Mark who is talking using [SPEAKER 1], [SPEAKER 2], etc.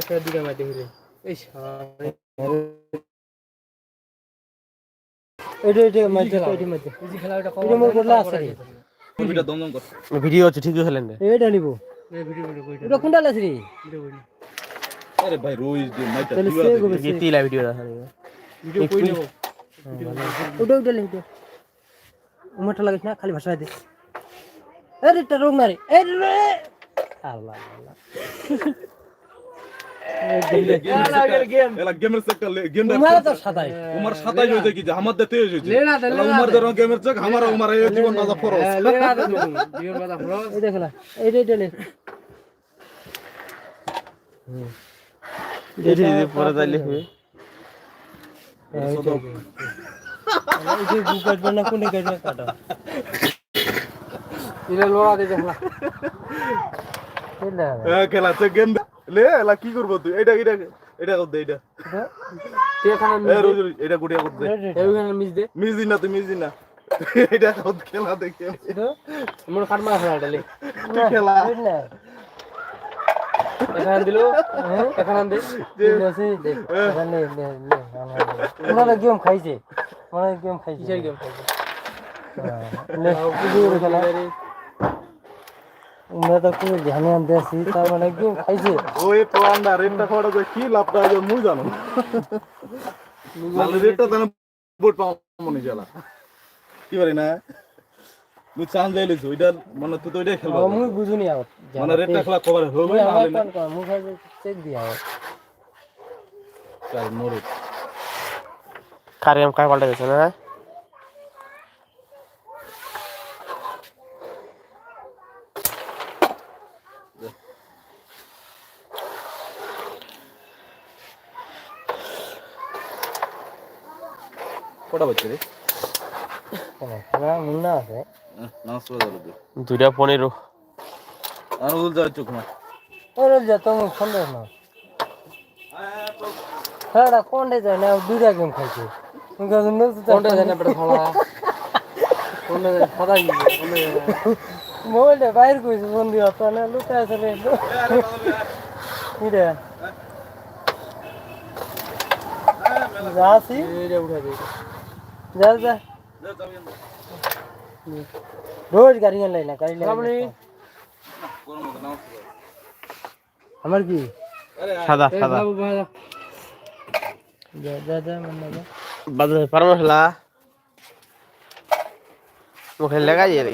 [SPEAKER 1] একটা দিকে এই ওটা
[SPEAKER 2] আছে রে।
[SPEAKER 3] ভিডিও ঠিকই খেলেন
[SPEAKER 2] এটা নিব। এটা কোনটা আছে রে?
[SPEAKER 4] আরে ভাই রোজ যে মাইটা
[SPEAKER 2] তাহলে
[SPEAKER 4] দিবা
[SPEAKER 2] সে
[SPEAKER 4] দে।
[SPEAKER 2] গোবে
[SPEAKER 3] যে তিলা ভিডিও দেখা নিবে
[SPEAKER 1] ভিডিও কই নেব?
[SPEAKER 2] ওটা ওটা লে ওটা উমাটা লাগাইছ না খালি ভাষা দে। আরে এটা রোগ না রে। আল্লাহ আল্লাহ।
[SPEAKER 3] পরে হবে।
[SPEAKER 4] খেলা। চেক গেম লে এলা কি করব তুই? এটা এটা এটা কর দে এটা এটা গুটিয়া কর দে।
[SPEAKER 1] মিস দে।
[SPEAKER 4] মিস দিন না তুই মিস দিন না। এটা কর খেলা দেখে।
[SPEAKER 1] মোর কাট মারা খেলা ডালে
[SPEAKER 4] খেলা।
[SPEAKER 1] এখান দিলো এখান দে
[SPEAKER 2] আছে এখানে নে নে ওনারা গেম খাইছে। ওনারা গেম খাইছে।
[SPEAKER 1] কিসের গেম খেলছে
[SPEAKER 2] নে খেলা? আমরা তো কোনো ধ্যানে আনতে আসি তার মানে গেম খাইছে।
[SPEAKER 4] ওই প্লান্ডার রেটটা খাওয়াটা করে কি লাভটা আছে মুই জানো। মানে রেটটা জানো বোট পাও মনে জ্বালা। কি পারি না? তুই চান্স যাই লিছ ওইটা মানে তুই তো ওইটাই খেলবা।
[SPEAKER 2] মুই বুঝুনি আওত
[SPEAKER 4] মানে রেটটা খেলা কভার হবে না হলে না?
[SPEAKER 2] কোন কোন মুই খাই চেক দি আওত
[SPEAKER 4] চাই
[SPEAKER 3] কারিয়াম কাই পাল্টে গেছে না?
[SPEAKER 4] কটা বাজছে রে?
[SPEAKER 2] কোন খেলা মুন্না আছে।
[SPEAKER 4] পড়া যাবে
[SPEAKER 3] দুইটা পনেরো।
[SPEAKER 4] আর উল যাও চোখ না
[SPEAKER 2] ওরে যা তুমি সন্দেহ না। হ্যাঁ কোনটা যায়? না দুইটা গেম খাইছে
[SPEAKER 1] কোনটা ফাদা গিয়ে
[SPEAKER 2] মোবাইলটা বাইর কইছে বন্ধু অত না লুকা আছে রে
[SPEAKER 1] উঠা দে।
[SPEAKER 2] যা যা। রোজ গাড়ি লাই না গাড়ি আমার কি?
[SPEAKER 3] সাদা সাদা।
[SPEAKER 2] যা যা যা মানে যা
[SPEAKER 3] বাজে পারমো খেলা? মুখে লেগা যায় রে